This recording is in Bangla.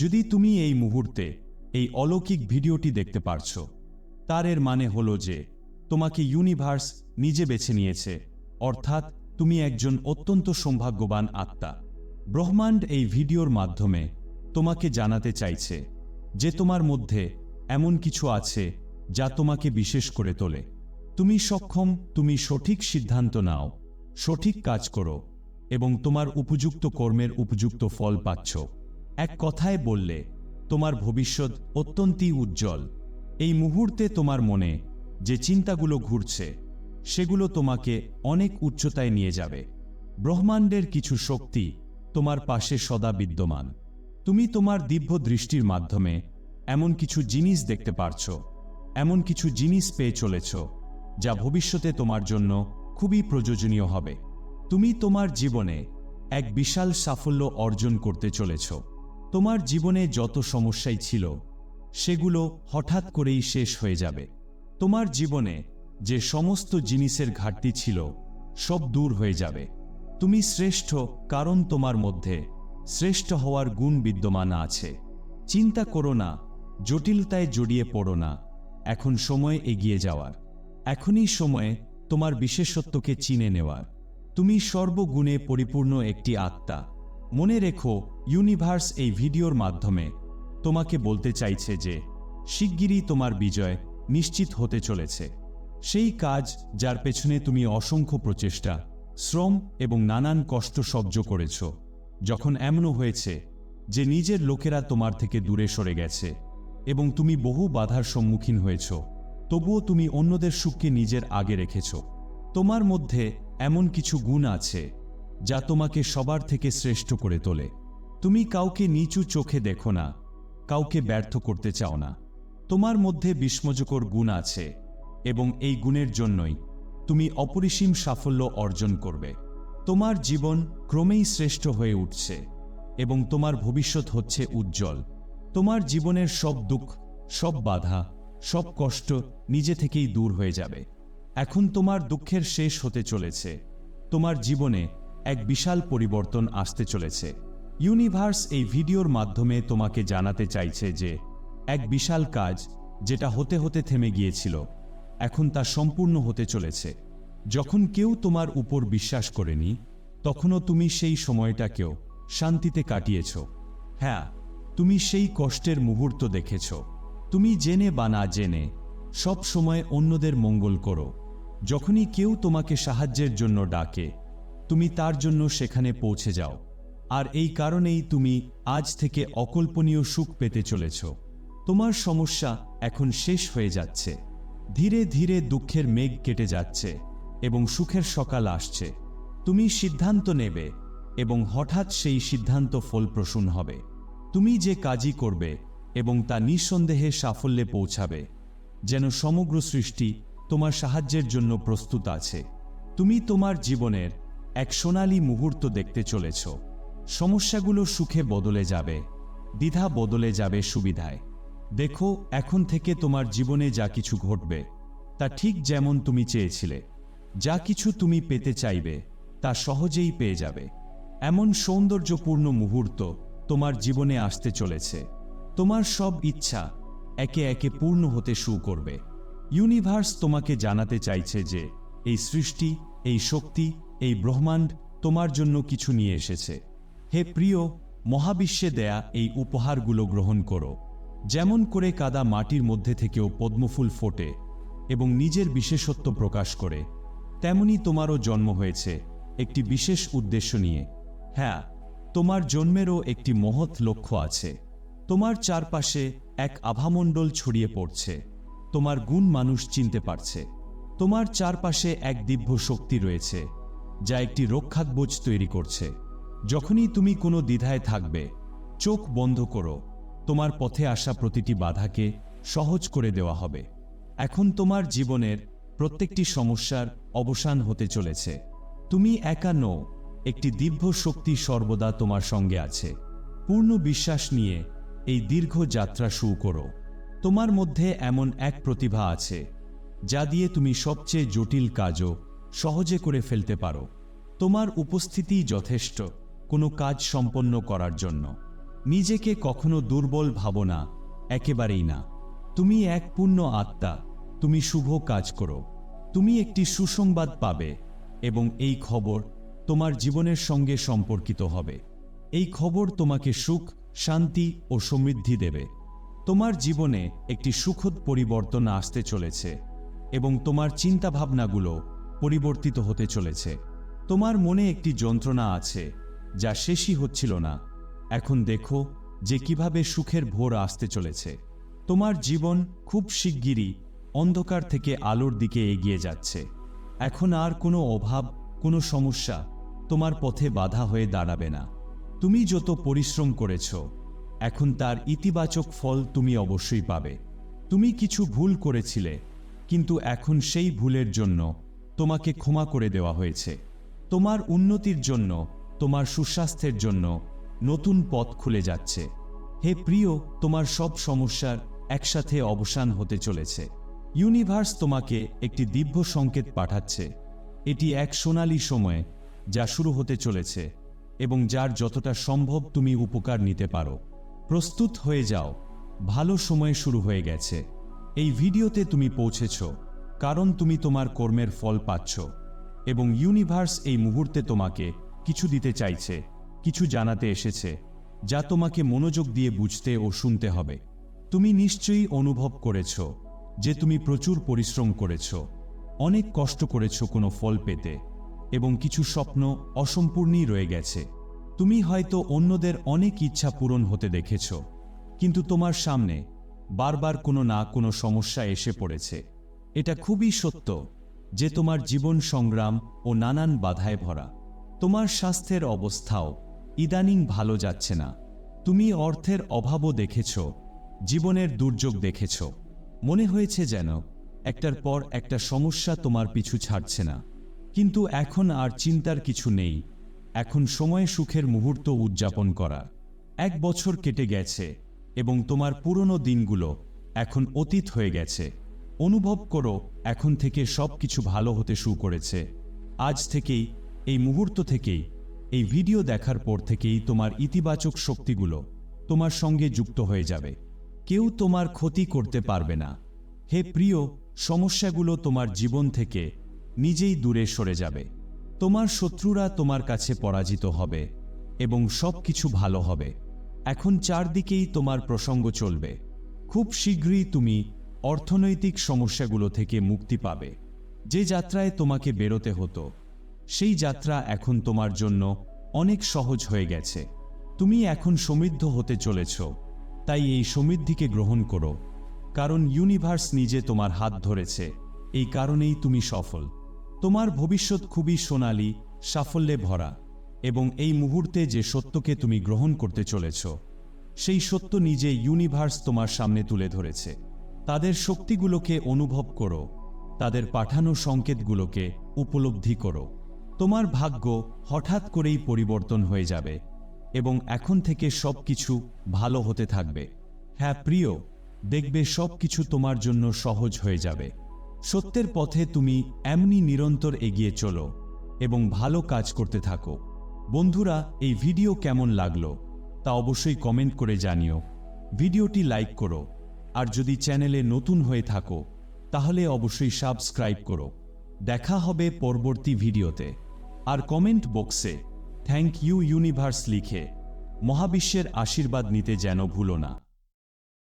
যদি তুমি এই মুহূর্তে এই অলৌকিক ভিডিওটি দেখতে পারছ তার এর মানে হলো যে তোমাকে ইউনিভার্স নিজে বেছে নিয়েছে, অর্থাৎ তুমি একজন অত্যন্ত সৌভাগ্যবান আত্মা। ব্রহ্মাণ্ড এই ভিডিওর মাধ্যমে তোমাকে জানাতে চাইছে যে তোমার মধ্যে এমন কিছু আছে যা তোমাকে বিশেষ করে তোলে। তুমি সক্ষম, তুমি সঠিক সিদ্ধান্ত নাও, সঠিক কাজ করো এবং তোমার উপযুক্ত কর্মের উপযুক্ত ফল পাচ্ছ। এক কথায় বললে, তোমার ভবিষ্যৎ অত্যন্তই উজ্জ্বল। এই মুহূর্তে তোমার মনে যে চিন্তাগুলো ঘুরছে, সেগুলো তোমাকে অনেক উচ্চতায় নিয়ে যাবে। ব্রহ্মাণ্ডের কিছু শক্তি তোমার পাশে সদা বিদ্যমান। তুমি তোমার দিব্য দৃষ্টির মাধ্যমে এমন কিছু জিনিস দেখতে পারছ, এমন কিছু জিনিস পেয়ে চলেছ, যা ভবিষ্যতে তোমার জন্য খুবই প্রয়োজনীয় হবে। তুমি তোমার জীবনে এক বিশাল সাফল্য অর্জন করতে চলেছ। তোমার জীবনে যত সমস্যাই ছিল, সেগুলো হঠাৎ করেই শেষ হয়ে যাবে। তোমার জীবনে যে সমস্ত জিনিসের ঘাটতি ছিল, সব দূর হয়ে যাবে। তুমি শ্রেষ্ঠ কারণ তোমার মধ্যে, শ্রেষ্ঠ হওয়ার গুণ বিদ্যমান আছে। চিন্তা করো না, জটিলতায় জড়িয়ে পড়ো না। এখন সময় এগিয়ে যাওয়ার। এখনই সময়ে তোমার বিশেষত্বকে চিনে নেওয়ার। তুমি সর্বগুণে পরিপূর্ণ একটি আত্মা। মনে রেখো ইউনিভার্স এই ভিডিওর মাধ্যমে তোমাকে বলতে চাইছে যে, শিগগিরই তোমার বিজয় নিশ্চিত হতে চলেছে। সেই কাজ যার পেছনে তুমি অসংখ্য প্রচেষ্টা, শ্রম এবং নানান কষ্ট সহ্য করেছ, যখন এমনও হয়েছে যে নিজের লোকেরা তোমার থেকে দূরে সরে গেছে এবং তুমি বহু বাধার সম্মুখীন হয়েছ, তবুও তুমি অন্যদের সুখকে নিজের আগে রেখেছ। তোমার মধ্যে এমন কিছু গুণ আছে যা তোমাকে সবার থেকে শ্রেষ্ঠ করে তোলে। তুমি কাউকে নিচু চোখে দেখো না, কাউকে ব্যর্থ করতে চাও না। তোমার মধ্যে বিস্ময়কর গুণ আছে এবং এই গুণের জন্যই তুমি অপরিসীম সাফল্য অর্জন করবে। তোমার জীবন ক্রমেই শ্রেষ্ঠ হয়ে উঠছে এবং তোমার ভবিষ্যৎ হচ্ছে উজ্জ্বল। তোমার জীবনের সব দুঃখ, সব বাধা, সব কষ্ট নিজে থেকেই দূর হয়ে যাবে। এখন তোমার দুঃখের শেষ হতে চলেছে। তোমার জীবনে এক বিশাল পরিবর্তন আসতে চলেছে। ইউনিভার্স এই ভিডিওর মাধ্যমে তোমাকে জানাতে চাইছে যে, এক বিশাল কাজ যেটা হতে হতে থেমে গিয়েছিল, এখন তা সম্পূর্ণ হতে চলেছে। যখন কেউ তোমার উপর বিশ্বাস করেনি, তখনও তুমি সেই সময়টাকেও শান্তিতে কাটিয়েছ। হ্যাঁ তুমি সেই কষ্টের মুহূর্ত দেখেছ। তুমি জেনে বা না জেনে, সব সময় অন্যদের মঙ্গল করো। যখনই কেউ তোমাকে সাহায্যের জন্য ডাকে তুমি তার জন্য সেখানে পৌঁছে যাও। আর এই কারণেই তুমি আজ থেকে অকল্পনীয় সুখ পেতে চলেছ। তোমার সমস্যা এখন শেষ হয়ে যাচ্ছে। ধীরে ধীরে দুঃখের মেঘ কেটে যাচ্ছে এবং সুখের সকাল আসছে। তুমি সিদ্ধান্ত নেবে এবং হঠাৎ সেই সিদ্ধান্ত ফলপ্রসূন হবে। তুমি যে কাজই করবে এবং তা নিঃসন্দেহে সাফল্যে পৌঁছাবে, যেন সমগ্র সৃষ্টি তোমার সাহায্যের জন্য প্রস্তুত আছে। তুমি তোমার জীবনের এক সোনালী মুহূর্ত দেখতে চলেছ। সমস্যাগুলো সুখে বদলে যাবে, দ্বিধা বদলে যাবে সুবিধায়। দেখো, এখন থেকে তোমার জীবনে যা কিছু ঘটবে, তা ঠিক যেমন তুমি চেয়েছিলে। যা কিছু তুমি পেতে চাইবে, তা সহজেই পেয়ে যাবে। এমন সৌন্দর্যপূর্ণ মুহূর্ত তোমার জীবনে আসতে চলেছে। তোমার সব ইচ্ছা একে একে পূর্ণ হতে শুরু করবে। ইউনিভার্স তোমাকে জানাতে চাইছে যে, এই সৃষ্টি, এই শক্তি এই ব্রহ্মাণ্ড তোমার জন্য কিছু নিয়ে এসেছে। হে প্রিয়, মহাবিশ্বে দেয়া এই উপহারগুলো গ্রহণ করো। যেমন করে কাদা মাটির মধ্যে থেকেও পদ্মফুল ফোটে এবং নিজের বিশেষত্ব প্রকাশ করে, তেমনি তোমারও জন্ম হয়েছে একটি বিশেষ উদ্দেশ্য নিয়ে। হ্যাঁ তোমার জন্মেরও একটি মহৎ লক্ষ্য আছে। তোমার চারপাশে এক আভামণ্ডল ছড়িয়ে পড়ছে। তোমার গুণ মানুষ চিনতে পারছে। তোমার চারপাশে এক দিব্য শক্তি রয়েছে। যা একটি রক্ষাকবোজ তৈরি করছে। যখনই তুমি কোনো দ্বিধায় থাকবে, চোখ বন্ধ করো। তোমার পথে আসা প্রতিটি বাধাকে সহজ করে দেওয়া হবে। এখন তোমার জীবনের প্রত্যেকটি সমস্যার অবসান হতে চলেছে। তুমি একা নও, একটি দিব্য শক্তি সর্বদা তোমার সঙ্গে আছে। পূর্ণ বিশ্বাস নিয়ে এই দীর্ঘ যাত্রা শুরু করো। তোমার মধ্যে এমন এক প্রতিভা আছে, যা দিয়ে তুমি সবচেয়ে জটিল কাজও সহজে করে ফেলতে পারো। তোমার উপস্থিতিই যথেষ্ট কোনো কাজ সম্পন্ন করার জন্য। নিজেকে কখনো দুর্বল ভাবো না, একেবারেই না। তুমি এক পূর্ণ আত্মা, তুমি শুভ কাজ করো। তুমি একটি সুসংবাদ পাবে এবং এই খবর তোমার জীবনের সঙ্গে সম্পর্কিত হবে। এই খবর তোমাকে সুখ, শান্তি ও সমৃদ্ধি দেবে। তোমার জীবনে একটি সুখদ পরিবর্তন আসতে চলেছে এবং তোমার চিন্তাভাবনাগুলো পরিবর্তিত হতে চলেছে। তোমার মনে একটি যন্ত্রণা আছে, যা শেষই হচ্ছিল না। এখন দেখো যে কীভাবে সুখের ভোর আসতে চলেছে। তোমার জীবন খুব শিগগিরই অন্ধকার থেকে আলোর দিকে এগিয়ে যাচ্ছে। এখন আর কোনো অভাব, কোনো সমস্যা তোমার পথে বাধা হয়ে দাঁড়াবে না। তুমি যত পরিশ্রম করেছ, এখন তার ইতিবাচক ফল তুমি অবশ্যই পাবে। তুমি কিছু ভুল করেছিলে, কিন্তু এখন সেই ভুলের জন্য তোমাকে ক্ষমা করে দেওয়া হয়েছে। তোমার উন্নতির জন্য, তোমার সুস্বাস্থ্যের জন্য নতুন পথ খুলে যাচ্ছে। হে প্রিয়, তোমার সব সমস্যার একসাথে অবসান হতে চলেছে। ইউনিভার্স তোমাকে একটি দিব্য সংকেত পাঠাচ্ছে। এটি এক সোনালী সময় যা শুরু হতে চলেছে এবং যার যতটা সম্ভব তুমি উপকার নিতে পারো। প্রস্তুত হয়ে যাও। ভালো সময় শুরু হয়ে গেছে। এই ভিডিওতে তুমি পৌঁছেছ। কারণ তুমি তোমার কর্মের ফল পাচ্ছ, এবং ইউনিভার্স এই মুহূর্তে তোমাকে কিছু দিতে চাইছে, কিছু জানাতে এসেছে, যা তোমাকে মনোযোগ দিয়ে বুঝতে ও শুনতে হবে। তুমি নিশ্চয়ই অনুভব করেছ যে তুমি প্রচুর পরিশ্রম করেছ, অনেক কষ্ট করেছ কোনো ফল পেতে, এবং কিছু স্বপ্ন অসম্পূর্ণই রয়ে গেছে। তুমি হয়তো অন্যদের অনেক ইচ্ছা পূরণ হতে দেখেছ, কিন্তু তোমার সামনে বারবার কোনো না কোনো সমস্যা এসে পড়েছে। এটা খুবই সত্য যে তোমার জীবন সংগ্রাম ও নানান বাধায় ভরা। তোমার স্বাস্থ্যের অবস্থাও ইদানিং ভালো যাচ্ছে না। তুমি অর্থের অভাবও দেখেছ, জীবনের দুর্যোগ দেখেছ। মনে হয়েছে যেন একটার পর একটা সমস্যা তোমার পিছু ছাড়ছে না। কিন্তু এখন আর চিন্তার কিছু নেই। এখন সময় সুখের মুহূর্ত উদযাপন করা। এক বছর কেটে গেছে এবং তোমার পুরনো দিনগুলো এখন অতীত হয়ে গেছে। অনুভব করো, এখন থেকে সব কিছু ভালো হতে শুরু করেছে। আজ থেকেই, এই মুহূর্ত থেকেই, এই ভিডিও দেখার পর থেকেই তোমার ইতিবাচক শক্তিগুলো তোমার সঙ্গে যুক্ত হয়ে যাবে। কেউ তোমার ক্ষতি করতে পারবে না। হে প্রিয়, সমস্যাগুলো তোমার জীবন থেকে নিজেই দূরে সরে যাবে। তোমার শত্রুরা তোমার কাছে পরাজিত হবে এবং সব কিছু ভালো হবে। এখন চারদিকেই তোমার প্রসঙ্গ চলবে। খুব শীঘ্রই তুমি অর্থনৈতিক সমস্যাগুলো থেকে মুক্তি পাবে। যে যাত্রায় তোমাকে বেরোতে হতো, সেই যাত্রা এখন তোমার জন্য অনেক সহজ হয়ে গেছে। তুমি এখন সমৃদ্ধ হতে চলেছ, তাই এই সমৃদ্ধিকে গ্রহণ করো, কারণ ইউনিভার্স নিজে তোমার হাত ধরেছে, এই কারণেই তুমি সফল। তোমার ভবিষ্যৎ খুবই সোনালী, সাফল্যে ভরা, এবং এই মুহূর্তে যে সত্যকে তুমি গ্রহণ করতে চলেছ, সেই সত্য নিজে ইউনিভার্স তোমার সামনে তুলে ধরেছে। তাদের শক্তিগুলোকে অনুভব করো। তাদের পাঠানো সংকেতগুলোকে উপলব্ধি করো। তোমার ভাগ্য হঠাৎ করেই পরিবর্তন হয়ে যাবে এবং এখন থেকে সব কিছু ভালো হতে থাকবে। হ্যাঁ প্রিয়, দেখবে সব কিছু তোমার জন্য সহজ হয়ে যাবে। সত্যের পথে তুমি এমনি নিরন্তর এগিয়ে চলো এবং ভালো কাজ করতে থাকো। বন্ধুরা, এই ভিডিও কেমন লাগল তা অবশ্যই কমেন্ট করে জানিও। ভিডিওটি লাইক করো আর যদি চ্যানেলে নতুন হয়ে থাকো, তাহলে অবশ্যই সাবস্ক্রাইব করো। দেখা হবে পরবর্তী ভিডিওতে। আর কমেন্ট বক্সে, থ্যাংক ইউ ইউনিভার্স লিখে, মহাবিশ্বের আশীর্বাদ নিতে যেন ভুলো না।